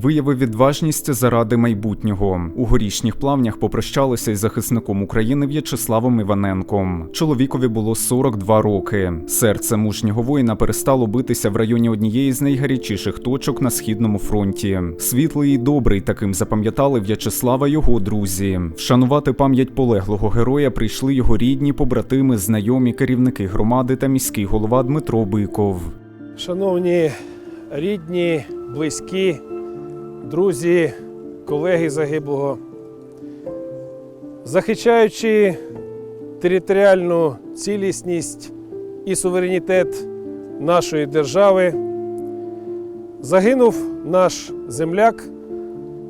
виявив відважність заради майбутнього. У горішніх плавнях попрощалися із захисником України В'ячеславом Іваненком. Чоловікові було 42 роки. Серце мужнього воїна перестало битися в районі однієї з найгарячіших точок на східному фронті. Світлий і добрий таким запам'ятали В'ячеслава його друзі. Вшанувати пам'ять полеглого героя прийшли його рідні, побратими, знайомі, керівники громади та міський голова Дмитро Биков. Шановні рідні, близькі, друзі, колеги загиблого, захищаючи територіальну цілісність і суверенітет нашої держави, загинув наш земляк,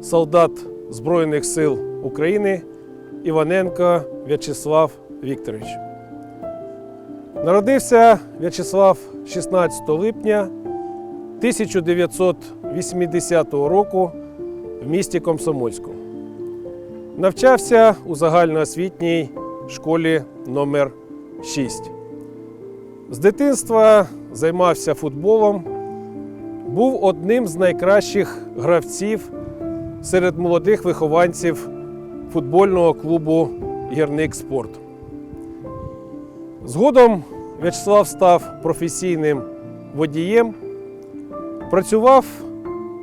солдат Збройних сил України Іваненко В'ячеслав Вікторович. Народився В'ячеслав 16 липня 1980 року в місті Комсомольську. Навчався у загальноосвітній школі номер 6 З дитинства займався футболом, був одним з найкращих гравців серед молодих вихованців футбольного клубу Гірник спорт. Згодом В'ячеслав став професійним водієм, працював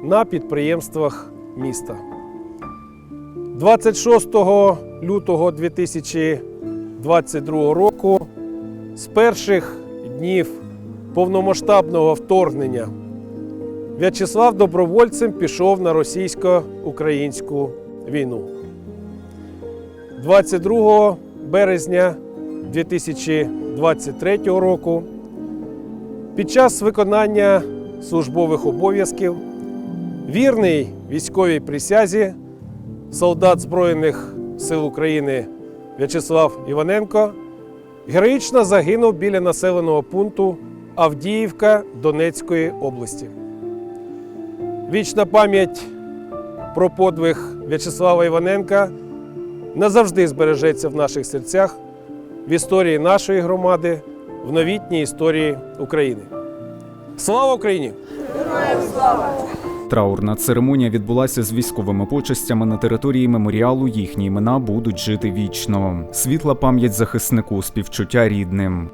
на підприємствах міста. 26 лютого 2022 року з перших днів повномасштабного вторгнення В'ячеслав добровольцем пішов на російсько-українську війну. 22 березня 2023 року під час виконання службових обов'язків вірний військовій присязі солдат Збройних сил України В'ячеслав Іваненко героїчно загинув біля населеного пункту Авдіївка Донецької області. Вічна пам'ять про подвиг В'ячеслава Іваненка назавжди збережеться в наших серцях в історії нашої громади, в новітній історії України. Слава Україні! Траурна церемонія відбулася з військовими почестями на території меморіалу. Їхні імена будуть жити вічно. Світла пам'ять захиснику, співчуття рідним.